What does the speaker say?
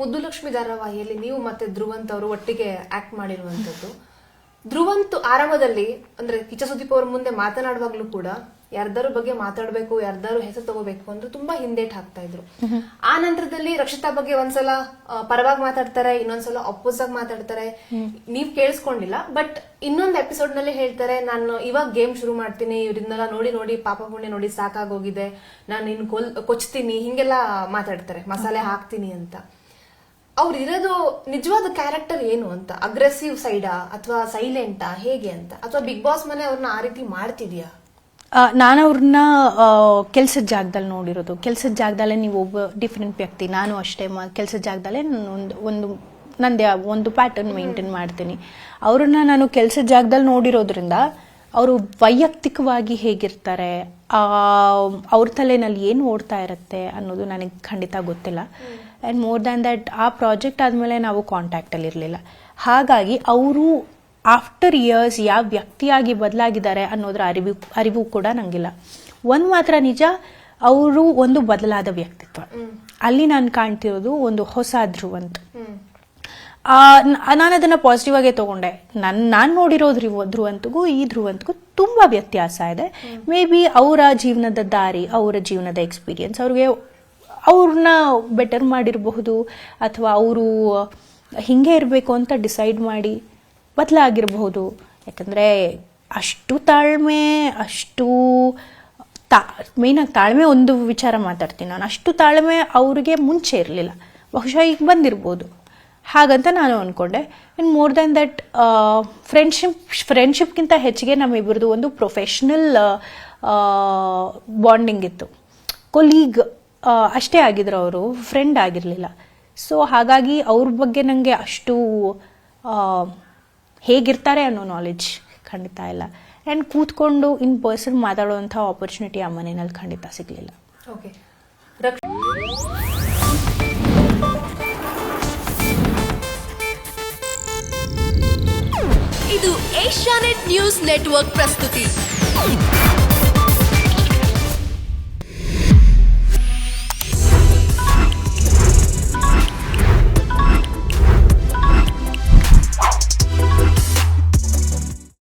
ಮುದ್ದುಲಕ್ಷ್ಮಿ ಧಾರಾವಾಹಿಯಲ್ಲಿ ನೀವು ಮತ್ತೆ ಧ್ರುವಂತ್ ಅವರು ಒಟ್ಟಿಗೆ ಆಕ್ಟ್ ಮಾಡಿರುವಂತದ್ದು ಧ್ರುವಂತ್ ಆರಂಭದಲ್ಲಿ, ಅಂದ್ರೆ ಕಿಚ್ಚ ಸುದೀಪ್ ಅವ್ರ ಮುಂದೆ ಮಾತನಾಡುವಾಗ್ಲೂ ಕೂಡ ಯಾರ್ದಾರು ಬಗ್ಗೆ ಮಾತಾಡ್ಬೇಕು, ಯಾರ್ದಾರು ಹೆಸರು ತಗೋಬೇಕು ಅಂದ್ರೆ ತುಂಬಾ ಹಿಂದೇಟ್ ಹಾಕ್ತಾ ಇದ್ರು. ಆ ನಂತರದಲ್ಲಿ ರಕ್ಷಿತಾ ಬಗ್ಗೆ ಒಂದ್ಸಲ ಪರವಾಗಿ ಮಾತಾಡ್ತಾರೆ, ಇನ್ನೊಂದ್ಸಲ ಅಪೋಸ್ ಆಗಿ ಮಾತಾಡ್ತಾರೆ. ನೀವ್ ಕೇಳಿಸ್ಕೊಂಡಿಲ್ಲ ಬಟ್ ಇನ್ನೊಂದ್ ಎಪಿಸೋಡ್ನಲ್ಲಿ ಹೇಳ್ತಾರೆ, ನಾನು ಇವಾಗ ಗೇಮ್ ಶುರು ಮಾಡ್ತೀನಿ, ಇವ್ರನ್ನೆಲ್ಲ ನೋಡಿ ನೋಡಿ, ಪಾಪ ಪುಣ್ಯ ನೋಡಿ ಸಾಕಾಗೋಗಿದೆ ನಾನು ಇನ್ ಕೊಲ್, ಕೊಚ್ತೀನಿ, ಹಿಂಗೆಲ್ಲ ಮಾತಾಡ್ತಾರೆ, ಮಸಾಲೆ ಹಾಕ್ತೀನಿ ಅಂತ. ಅವ್ರು ಇರೋದು ನಿಜವಾದ ಕ್ಯಾರೆಕ್ಟರ್ ಏನು ಅಂತ? ಅಗ್ರೆಸಿವ್ ಸೈಡಾ ಅಥವಾ ಸೈಲೆಂಟಾ ಹೇಗೆ ಅಂತ? ಅಥವಾ ಬಿಗ್ ಬಾಸ್ ಮನೆ ಅವ್ರನ್ನ ಆ ರೀತಿ ಮಾಡ್ತಿದ್ಯಾ? ನಾನು ಅವ್ರನ್ನ ಕೆಲಸದ ಜಾಗದಲ್ಲಿ ನೋಡಿರೋದು. ಕೆಲಸದ ಜಾಗದಲ್ಲೇ ನೀವು ಒಬ್ಬ ಡಿಫ್ರೆಂಟ್ ವ್ಯಕ್ತಿ. ನಾನು ಅಷ್ಟೇ ಕೆಲಸದ ಜಾಗದಲ್ಲೇ ನಾನು ಒಂದು ಒಂದು ನಂದೇ ಒಂದು ಪ್ಯಾಟರ್ನ್ ಮೇಂಟೈನ್ ಮಾಡ್ತೀನಿ. ಅವ್ರನ್ನ ನಾನು ಕೆಲಸದ ಜಾಗದಲ್ಲಿ ನೋಡಿರೋದ್ರಿಂದ ಅವರು ವೈಯಕ್ತಿಕವಾಗಿ ಹೇಗಿರ್ತಾರೆ ಆ, ಅವ್ರ ತಲೆನಲ್ಲಿ ಏನು ಓಡ್ತಾ ಇರುತ್ತೆ ಅನ್ನೋದು ನನಗೆ ಖಂಡಿತ ಗೊತ್ತಿಲ್ಲ. ಆ್ಯಂಡ್ ಮೋರ್ ದ್ಯಾನ್ ದ್ಯಾಟ್ ಆ ಪ್ರಾಜೆಕ್ಟ್ ಆದಮೇಲೆ ನಾವು ಕಾಂಟ್ಯಾಕ್ಟಲ್ಲಿ ಇರಲಿಲ್ಲ. ಹಾಗಾಗಿ ಅವರು ಆಫ್ಟರ್ ಇಯರ್ಸ್ ಯಾವ ವ್ಯಕ್ತಿಯಾಗಿ ಬದಲಾಗಿದ್ದಾರೆ ಅನ್ನೋದ್ರ ಅರಿವು ಅರಿವು ಕೂಡ ನಂಗಿಲ್ಲ. ಒಂದು ಮಾತ್ರ ನಿಜ ಅವರು ಒಂದು ಬದಲಾದ ವ್ಯಕ್ತಿತ್ವ. ಅಲ್ಲಿ ನಾನು ಕಾಣ್ತಿರೋದು ಒಂದು ಹೊಸ ಧ್ರುವಂತ. ನಾನು ಅದನ್ನು ಪಾಸಿಟಿವ್ ಆಗೇ ತಗೊಂಡೆ. ನನ್ನ ನಾನು ನೋಡಿರೋ ಧ್ರುವ ಧ್ರುವಂತಗೂ ಈ ಧ್ರುವಂತಗೂ ತುಂಬ ವ್ಯತ್ಯಾಸ ಇದೆ. ಮೇ ಬಿ ಅವರ ಜೀವನದ ದಾರಿ ಅವರ ಜೀವನದ ಎಕ್ಸ್ಪೀರಿಯನ್ಸ್ ಅವ್ರಿಗೆ ಅವ್ರನ್ನ ಬೆಟರ್ ಮಾಡಿರಬಹುದು ಅಥವಾ ಅವರು ಹಿಂಗೆ ಇರಬೇಕು ಅಂತ ಡಿಸೈಡ್ ಮಾಡಿ ಬದಲಾಗಿರಬಹುದು. ಯಾಕಂದರೆ ಅಷ್ಟು ತಾಳ್ಮೆ, ಅಷ್ಟು ತಾ ಮೇಯ್ನಾಗಿ ತಾಳ್ಮೆ ಒಂದು ವಿಚಾರ ಮಾತಾಡ್ತೀನಿ ನಾನು. ಅಷ್ಟು ತಾಳ್ಮೆ ಅವ್ರಿಗೆ ಮುಂಚೆ ಇರಲಿಲ್ಲ. ಬಹುಶಃ ಈಗ ಬಂದಿರ್ಬೋದು. ಹಾಗಂತ ನಾನು ಅಂದ್ಕೊಂಡೆ ಇನ್ನು ಮೋರ್ ದ್ಯಾನ್ ದಟ್ ಫ್ರೆಂಡ್ಶಿಪ್ ಫ್ರೆಂಡ್ಶಿಪ್ಗಿಂತ ಹೆಚ್ಚಿಗೆ ನಮ್ಮಿಬ್ಬರದು ಒಂದು ಪ್ರೊಫೆಷ್ನಲ್ ಬಾಂಡಿಂಗ್ ಇತ್ತು. ಕೊಲೀಗ್ ಅಷ್ಟೇ ಆಗಿದ್ರು ಅವರು ಫ್ರೆಂಡ್ ಆಗಿರಲಿಲ್ಲ. ಸೊ ಹಾಗಾಗಿ ಅವ್ರ ಬಗ್ಗೆ ನನಗೆ ಅಷ್ಟು ಹೇಗಿರ್ತಾರೆ ಅನ್ನೋ ನಾಲೆಜ್ ಖಂಡಿತ ಇಲ್ಲ. ಆ್ಯಂಡ್ ಕೂತ್ಕೊಂಡು ಇನ್ ಪರ್ಸನ್ ಮಾತಾಡುವಂಥ ಆಪರ್ಚುನಿಟಿ ಆ ಮನೆಯಲ್ಲಿ ಖಂಡಿತ ಸಿಗಲಿಲ್ಲ. ಓಕೆ ಇದು ಏಷ್ಯಾನೆಟ್ ನ್ಯೂಸ್ ನೆಟ್ವರ್ಕ್ ಪ್ರಸ್ತುತಿ.